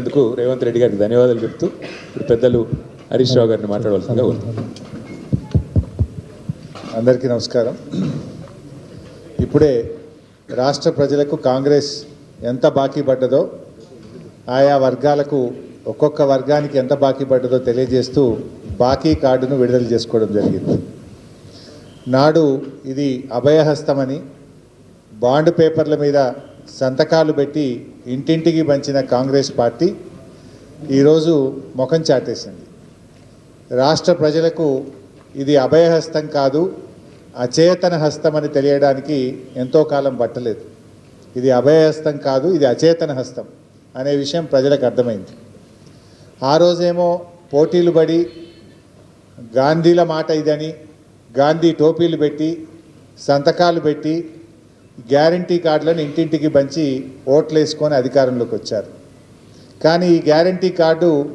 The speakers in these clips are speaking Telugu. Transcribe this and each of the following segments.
అందుకు రేవంత్ రెడ్డి గారికి ధన్యవాదాలు చెప్తూ ఇప్పుడు పెద్దలు హరీష్ రావు గారిని మాట్లాడవలసిందిగా కోరుతున్నాను అందరికీ నమస్కారం. ఇప్పుడే రాష్ట్ర ప్రజలకు కాంగ్రెస్ ఎంత బాకీ పడ్డదో ఆయా వర్గాలకు ఒక్కొక్క వర్గానికి ఎంత బాకీ పడ్డదో తెలియజేస్తూ బాకీ కార్డును విడుదల చేసుకోవడం జరిగింది. నాడు ఇది అభయహస్తమని బాండ్ పేపర్ల మీద సంతకాలు పెట్టి ఇంటింటికి పంచిన కాంగ్రెస్ పార్టీ ఈరోజు ముఖం చాటేసింది. రాష్ట్ర ప్రజలకు ఇది అభయహస్తం కాదు అచేతన హస్తం అని తెలియడానికి ఎంతో కాలం పట్టలేదు. ఇది అభయహస్తం కాదు ఇది అచేతన హస్తం అనే విషయం ప్రజలకు అర్థమైంది. ఆ రోజేమో పోటీలు పడి గాంధీల మాట ఇదని గాంధీ టోపీలు పెట్టి సంతకాలు పెట్టి గ్యారంటీ కార్డులను ఇంటింటికి పంచి ఓట్లు వేసుకొని అధికారంలోకి వచ్చారు. కానీ ఈ గ్యారంటీ కార్డు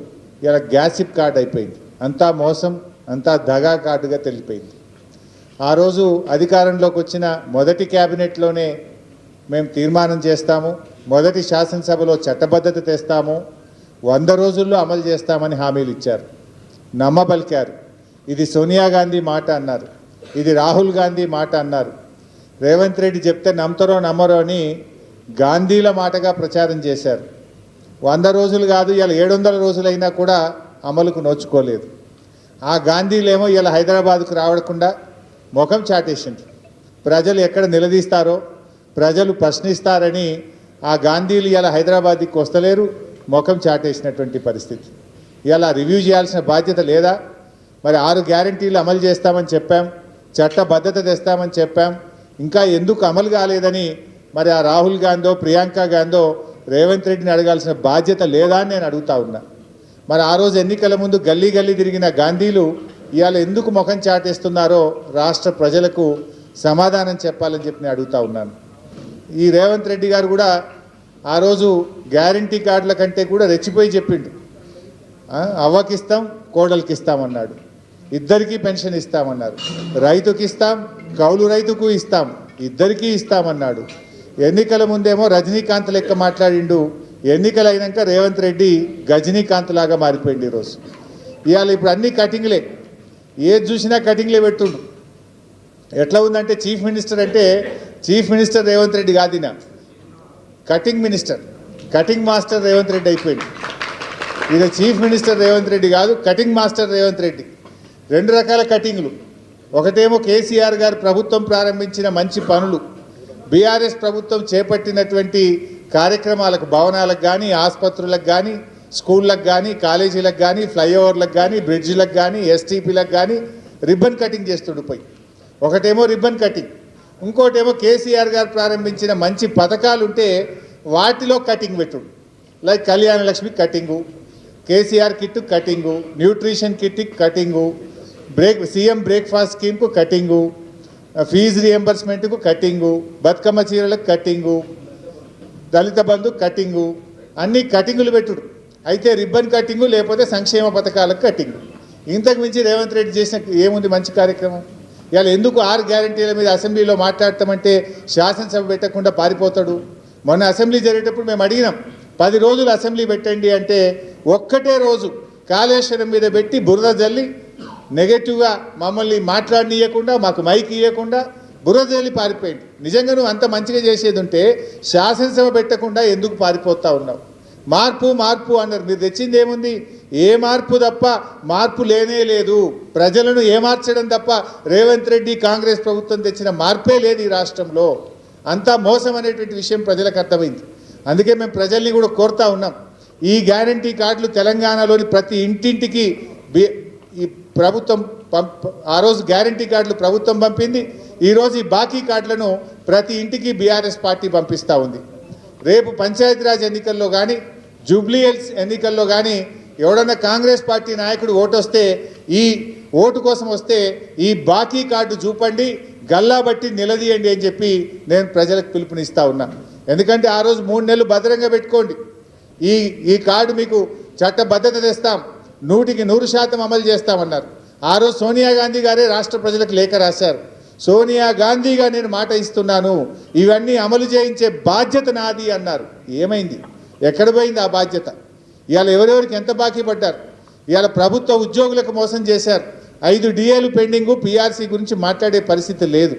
ఇలా గ్యాసిప్ కార్డు అయిపోయింది. అంతా మోసం అంతా దగా కార్డుగా తెలిపోయింది. ఆ రోజు అధికారంలోకి వచ్చిన మొదటి క్యాబినెట్లోనే మేము తీర్మానం చేస్తాము మొదటి శాసనసభలో చట్టబద్ధత తెస్తాము వంద రోజుల్లో అమలు చేస్తామని హామీలు ఇచ్చారు. నమ్మబలికారు. ఇది సోనియా గాంధీ మాట అన్నారు. ఇది రాహుల్ గాంధీ మాట అన్నారు. రేవంత్ రెడ్డి చెప్తే నమ్మతారో నమ్మరో అని గాంధీల మాటగా ప్రచారం చేశారు. వంద రోజులు కాదు ఇలా ఏడు వందల రోజులైనా కూడా అమలుకు నోచుకోలేదు. ఆ గాంధీలేమో ఇలా హైదరాబాద్కు రావకుండా ముఖం చాటేసింది ప్రజలు ఎక్కడ నిలదీస్తారో ప్రజలు ప్రశ్నిస్తారని ఆ గాంధీలు ఇలా హైదరాబాద్కి వస్తలేరు ముఖం చాటేసినటువంటి పరిస్థితి. ఇలా రివ్యూ చేయాల్సిన బాధ్యత లేదా? మరి ఆరు గ్యారంటీలు అమలు చేస్తామని చెప్పాం చట్టబద్ధత తెస్తామని చెప్పాం ఇంకా ఎందుకు అమలు కాలేదని మరి ఆ రాహుల్ గాంధీ ప్రియాంక గాంధీ రేవంత్ రెడ్డిని అడగాల్సిన బాధ్యత లేదా అని నేను అడుగుతా ఉన్నా. మరి ఆ రోజు ఎన్నికల ముందు గల్లీ గల్లీ తిరిగిన గాంధీలు ఇవాళ ఎందుకు ముఖం చాటేస్తున్నారో రాష్ట్ర ప్రజలకు సమాధానం చెప్పాలని చెప్పి నేను అడుగుతా ఉన్నాను. ఈ రేవంత్ రెడ్డి గారు కూడా ఆ రోజు గ్యారంటీ కార్డుల కంటే కూడా రెచ్చిపోయి చెప్పిండు. అవ్వకిస్తాం కోడలకిస్తామన్నాడు ఇద్దరికీ పెన్షన్ ఇస్తామన్నారు. రైతుకి ఇస్తాం కౌలు రైతుకు ఇస్తాం ఇద్దరికీ ఇస్తామన్నాడు. ఎన్నికల ముందేమో రజనీకాంత్ లెక్క మాట్లాడిండు. ఎన్నికలు అయినాక రేవంత్ రెడ్డి గజనీకాంత్ లాగా మారిపోయింది ఈరోజు. ఇవాళ ఇప్పుడు అన్ని కటింగ్లే. ఏది చూసినా కటింగ్లే పెట్టుండు. ఎట్లా ఉందంటే చీఫ్ మినిస్టర్ అంటే chief minister Revanth Reddy కాదిన cutting minister. Cutting master Revanth Reddy అయిపోయింది ఇది చీఫ్ మినిస్టర్ రేవంత్ రెడ్డి కాదు కటింగ్ మాస్టర్ రేవంత్ రెడ్డి. రెండు రకాల కటింగ్లు. ఒకటేమో కేసీఆర్ గారు ప్రభుత్వం ప్రారంభించిన మంచి పనులు. బీఆర్ఎస్ ప్రభుత్వం చేపట్టినటువంటి కార్యక్రమాలకు భవనాలకు కానీ ఆసుపత్రులకు కానీ స్కూళ్ళకు కానీ కాలేజీలకు కానీ ఫ్లైఓవర్లకు కానీ బ్రిడ్జ్లకు కానీ ఎస్టీపీలకు కానీ రిబ్బన్ కటింగ్ చేస్తుండు పోయి. ఒకటేమో రిబ్బన్ కటింగ్. ఇంకోటేమో కేసీఆర్ గారు ప్రారంభించిన మంచి పథకాలు ఉంటే వాటిలో కటింగ్ పెట్టుడు. Like Kalyana Lakshmi cutting KCR kit cutting nutrition kit cutting break CM breakfast స్కీమ్కు cutting fee రియంబర్స్మెంట్కు కటింగు బతుకమ్మ చీరలకు కటింగు దళిత బంధు కటింగు అన్ని కటింగులు పెట్టుడు. అయితే రిబ్బన్ కటింగు లేకపోతే సంక్షేమ పథకాలకు కటింగు ఇంతకు మించి రేవంత్ రెడ్డి చేసిన ఏముంది మంచి కార్యక్రమం? ఇవాళ ఎందుకు ఆరు గ్యారంటీల మీద అసెంబ్లీలో మాట్లాడతామంటే శాసనసభ పెట్టకుండా పారిపోతాడు? మొన్న అసెంబ్లీ జరిగేటప్పుడు మేము అడిగినాం పది రోజులు అసెంబ్లీ పెట్టండి అంటే ఒక్కటే రోజు కాళేశ్వరం మీద పెట్టి బురద జల్లి నెగటివ్గా మమ్మల్ని మాట్లాడనీయకుండా మాకు మైక్ ఇవ్వకుండా బురద పారిపోయింది. నిజంగా నువ్వు అంత మంచిగా చేసేది ఉంటే శాసనసభ పెట్టకుండా ఎందుకు పారిపోతా ఉన్నావు? మార్పు మార్పు అన్నారు. మీరు తెచ్చింది ఏముంది ఏ మార్పు తప్ప మార్పు లేనే లేదు. ప్రజలను ఏమార్చడం తప్ప రేవంత్ రెడ్డి కాంగ్రెస్ ప్రభుత్వం తెచ్చిన మార్పే లేదు ఈ రాష్ట్రంలో. అంతా మోసం అనేటువంటి విషయం ప్రజలకు అర్థమైంది. అందుకే మేము ప్రజల్ని కూడా కోరుతా ఉన్నాం. ఈ గ్యారంటీ కార్డులు తెలంగాణలోని ప్రతి ఇంటింటికి ఈ ప్రభుత్వం పంప ఆ రోజు గ్యారంటీ కార్డులు ప్రభుత్వం పంపింది ఈరోజు ఈ బాకీ కార్డులను ప్రతి ఇంటికి బీఆర్ఎస్ పార్టీ పంపిస్తూ ఉంది. రేపు పంచాయతీరాజ్ ఎన్నికల్లో కానీ జూబ్లీహిల్స్ ఎన్నికల్లో కానీ ఎవడన్నా కాంగ్రెస్ పార్టీ నాయకుడు ఓటు వస్తే ఈ ఓటు కోసం వస్తే ఈ బాకీ కార్డు చూపండి గల్లా బట్టి నిలదీయండి అని చెప్పి నేను ప్రజలకు పిలుపునిస్తా ఉన్నా. ఎందుకంటే ఆ రోజు మూడు నెలలు భద్రంగా పెట్టుకోండి. ఈ ఈ కార్డు మీకు చట్టబద్ధత తెస్తాం. నూటికి నూరు శాతం అమలు చేస్తామన్నారు. ఆ రోజు సోనియా గాంధీ గారే రాష్ట్ర ప్రజలకు లేఖ రాశారు. సోనియా గాంధీగా నేను మాట ఇస్తున్నాను ఇవన్నీ అమలు చేయించే బాధ్యత నాది అన్నారు. ఏమైంది? ఎక్కడ పోయింది ఆ బాధ్యత? ఇవాళ ఎవరెవరికి ఎంత బాకీ పడ్డారు? ఇవాళ ప్రభుత్వ ఉద్యోగులకు మోసం చేశారు. ఐదు డిఏలు పెండింగు పిఆర్సీ గురించి మాట్లాడే పరిస్థితి లేదు.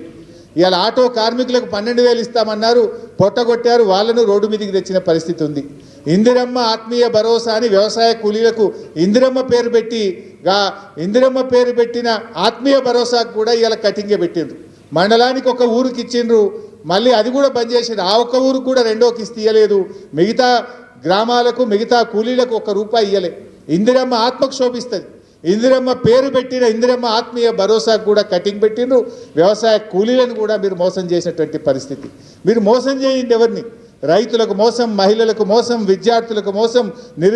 ఇవాళ ఆటో కార్మికులకు పన్నెండు వేలు ఇస్తామన్నారు పొట్టగొట్టారు వాళ్ళను రోడ్డు మీదకి తెచ్చిన పరిస్థితి ఉంది. ఇందిరమ్మ ఆత్మీయ భరోసా అని వ్యవసాయ కూలీలకు ఇందిరమ్మ పేరు పెట్టి గా ఇందిరమ్మ పేరు పెట్టిన ఆత్మీయ భరోసాకు కూడా ఇవాళ కటింగ్ పెట్టిండ్రు. మండలానికి ఒక ఊరికి ఇచ్చిండ్రు. మళ్ళీ అది కూడా బంద్ చేసిండ్రు. ఆ ఒక్క ఊరికి కూడా రెండో కిస్తీ ఇయ్యలేదు. మిగతా గ్రామాలకు మిగతా కూలీలకు ఒక రూపాయి ఇయ్యలే. ఇందిరమ్మ ఆత్మకు శోభిస్తుంది ఇందిరమ్మ పేరు పెట్టిన ఇందిరమ్మ ఆత్మీయ భరోసాకు కూడా కటింగ్ పెట్టిండ్రు. వ్యవసాయ కూలీలను కూడా మీరు మోసం చేసినటువంటి పరిస్థితి. మీరు మోసం చేయండి ఎవరిని? రైతులకు మోసం మహిళలకు మోసం విద్యార్థులకు మోసం నిరు